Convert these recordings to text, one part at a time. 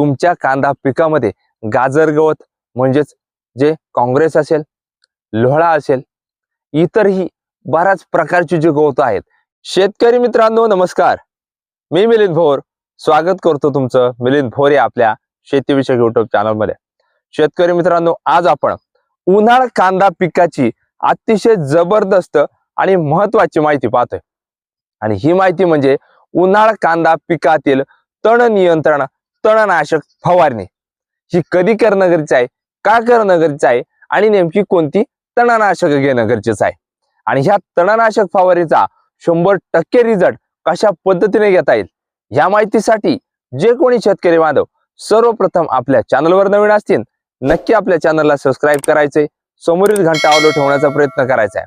तुमच्या कांदा पिकामध्ये गाजर गवत म्हणजेच जे काँग्रेस असेल लोहळा असेल इतरही बऱ्याच प्रकारची जी गवत आहेत. शेतकरी मित्रांनो नमस्कार. मी मिलिंद भोर. स्वागत करतो तुमचं मिलिंद भोर या आपल्या शेतीविषयक युट्यूब चॅनलमध्ये शेतकरी मित्रांनो आज आपण उन्हाळ कांदा पिकाची अतिशय जबरदस्त आणि महत्वाची माहिती पाहतोय. आणि ही माहिती म्हणजे उन्हाळ कांदा पिकातील तण नियंत्रण तणनाशक फवारणी. ही कधी करणं गरजेचं आहे? का करणं गरजेचं आहे? आणि नेमकी कोणती तणनाशक घेणं गरजेचं आहे? आणि ह्या तणनाशक फवारणीचा शंभर टक्के रिझल्ट कशा पद्धतीने घेता येईल? या माहितीसाठी जे कोणी शेतकरी बांधव सर्वप्रथम आपल्या चॅनलवर नवीन असतील नक्की आपल्या चॅनलला सबस्क्राईब करायचे समोरील घंटा आलो ठेवण्याचा प्रयत्न करायचा आहे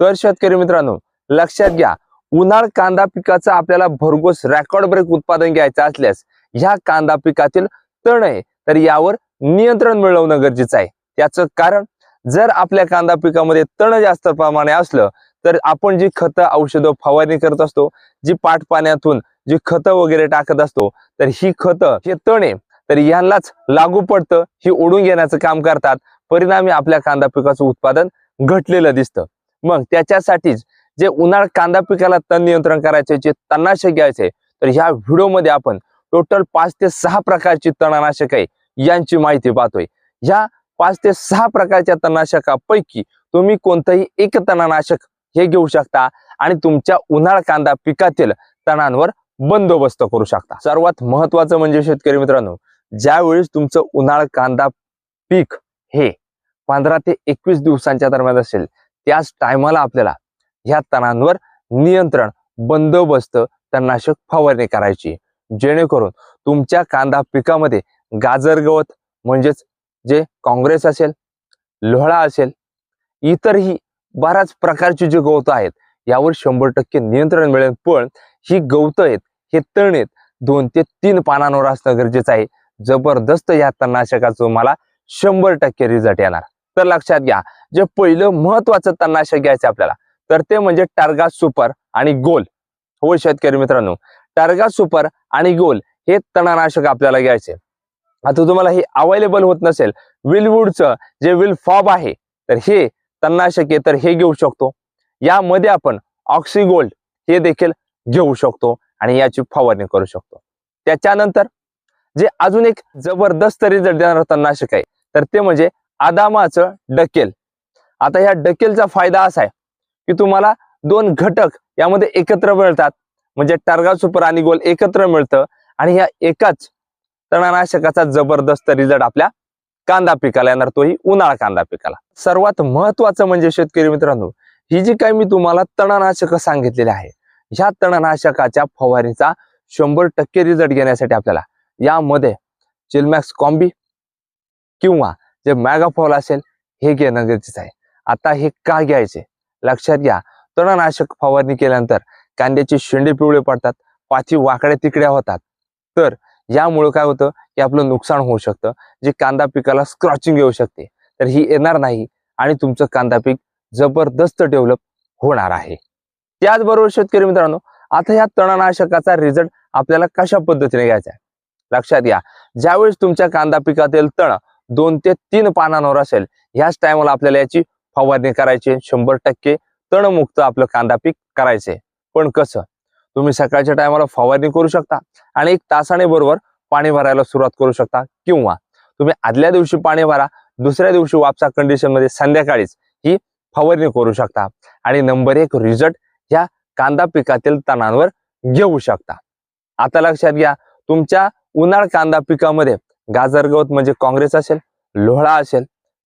तर शेतकरी मित्रांनो लक्षात घ्या उन्हाळ कांदा पिकाचं आपल्याला भरघोस रेकॉर्ड ब्रेक उत्पादन घ्यायचं असल्यास ह्या कांदा पिकातील तण आहे तर यावर नियंत्रण मिळवणं गरजेचं आहे. याचं कारण जर आपल्या कांदा पिकामध्ये तण जास्त प्रमाणे असलं तर आपण जी खतं औषधं फवारणी करत असतो जी पाठ पाण्यातून जी खतं वगैरे टाकत असतो तर ही खतं हे तण आहे तर यांनाच लागू पडतं ही ओढून घेण्याचं काम करतात. परिणामी आपल्या कांदा पिकाचं उत्पादन घटलेलं दिसतं. मग त्याच्यासाठीच जे उन्हाळ कांदा पिकाला तण नियंत्रण करायचे जे तणनाशक घ्यायचे तर ह्या व्हिडिओमध्ये आपण टोटल पाच ते सहा प्रकारची तणनाशक आहे यांची माहिती पाहतोय. या पाच ते सहा प्रकारच्या तणनाशकापैकी तुम्ही कोणतंही एक तणनाशक हे घेऊ शकता आणि तुमच्या उन्हाळ कांदा पिकातील तणांवर बंदोबस्त करू शकता. सर्वात महत्वाचं म्हणजे शेतकरी मित्रांनो ज्यावेळेस तुमचं उन्हाळ कांदा पीक हे पंधरा ते एकवीस दिवसांच्या दरम्यान असेल त्याच टायमाला आपल्याला ह्या तणांवर नियंत्रण बंदोबस्त तणनाशक फवारणी करायची. जेणेकरून तुमच्या कांदा पिकामध्ये गाजर गवत म्हणजेच जे काँग्रेस असेल लोहळा असेल इतरही बऱ्याच प्रकारची जी गवत आहेत यावर शंभर टक्के नियंत्रण मिळेल. पण ही गवतं आहेत हे तण आहेत दोन ते तीन पानांवर असणं गरजेचं आहे. जबरदस्त या तणनाशकाचं मला शंभर टक्के रिझल्ट येणार. तर लक्षात घ्या जे पहिलं महत्वाचं तणनाशक घ्यायचं आपल्याला तर ते म्हणजे टार्गा सुपर आणि गोल. हो शेतकरी मित्रांनो टार्गा सुपर आणि गोल हे तणनाशक आपल्याला घ्यायचे. आता तुम्हाला हे अवेलेबल होत नसेल विलवूडचं जे विल फॉब आहे तर हे तणनाशक आहे तर हे घेऊ शकतो. यामध्ये आपण ऑक्सिगोल्ड हे देखील घेऊ शकतो आणि याची फवारणी करू शकतो. त्याच्यानंतर जे अजून एक जबरदस्त रिझल्ट देणारं तणनाशक आहे तर ते म्हणजे आदामाचं डकेल. आता ह्या डकेलचा फायदा असा आहे की तुम्हाला दोन घटक यामध्ये एकत्र मिळतात. म्हणजे टार्गा सुपर आणि गोल एकत्र मिळतं. आणि ह्या एकाच तणनाशकाचा जबरदस्त रिझल्ट आपल्या कांदा पिकाला येणार. तोही उन्हाळा कांदा पिकाला. सर्वात महत्वाचं म्हणजे शेतकरी मित्रांनो ही जी काही मी तुम्हाला तणनाशक सांगितलेली आहे ह्या तणनाशकाच्या फवारणीचा शंभर टक्के रिझल्ट घेण्यासाठी आपल्याला यामध्ये चिलमॅक्स कॉम्बी किंवा जे मॅगाफॉल असेल हे घेणं गरजेचं आहे. आता हे का घ्यायचे? लक्षात घ्या तणनाशक फवारणी केल्यानंतर कांद्याचे शेंडे पिवळे पडतात पाची वाकड्या तिकड्या होतात. तर यामुळे काय होतं की आपलं नुकसान होऊ शकतं. जे कांदा पिकाला स्क्रॉचिंग येऊ शकते. तर ही येणार नाही आणि तुमचं कांदा पीक जबरदस्त डेव्हलप होणार आहे. त्याचबरोबर शेतकरी मित्रांनो आता ह्या तणनाशकाचा रिझल्ट आपल्याला कशा पद्धतीने घ्यायचा आहे? लक्षात घ्या. ज्यावेळेस तुमच्या कांदा पिकातील तण दोन ते तीन पानांवर असेल ह्याच टायमाला आपल्याला याची फवारणी करायची शंभर टक्के तणमुक्त आपलं कांदा पीक करायचे पण कसं? तुम्ही सकाळच्या टायमाला फवारणी करू शकता आणि एक तासाने बरोबर पाणी भरायला सुरुवात करू शकता. किंवा तुम्ही आदल्या दिवशी पाणी भरा दुसऱ्या दिवशी वापसा कंडिशनमध्ये संध्याकाळीच ही फवारणी करू शकता. आणि नंबर एक रिझल्ट या कांदा पिकातील तणांवर घेऊ शकता. आता लक्षात घ्या तुमच्या उन्हाळ कांदा पिकामध्ये गाजर गवत म्हणजे काँग्रेस असेल लोहळा असेल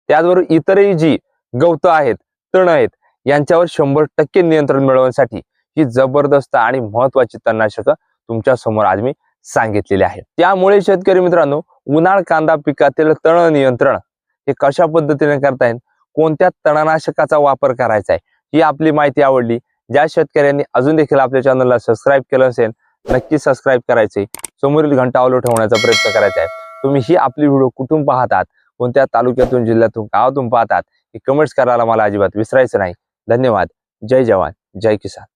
त्याचबरोबर इतरही जी गवतं आहेत तण आहेत यांच्यावर शंभर टक्के नियंत्रण मिळवण्यासाठी ही जबरदस्त आणि महत्वाची तणनाशकं तुमच्यासमोर आज मी सांगितलेली आहे त्यामुळे शेतकरी मित्रांनो उन्हाळ कांदा पिकातील तण नियंत्रण हे कशा पद्धतीने करता येईल? कोणत्या तणनाशकाचा वापर करायचा आहे? ही आपली माहिती आवडली. ज्या शेतकऱ्यांनी अजून देखील आपल्या चॅनलला सबस्क्राईब केलं असेल नक्की सबस्क्राईब करायचे. समोरील घंटा आलो ठेवण्याचा प्रयत्न करायचा आहे. तुम्ही ही आपली व्हिडिओ कुठून पाहतात? कोणत्या तालुक्यातून जिल्ह्यातून गावातून पाहतात? हे कमेंट्स करायला मला अजिबात विसरायचं नाही. धन्यवाद. जय जवान. जय किसान.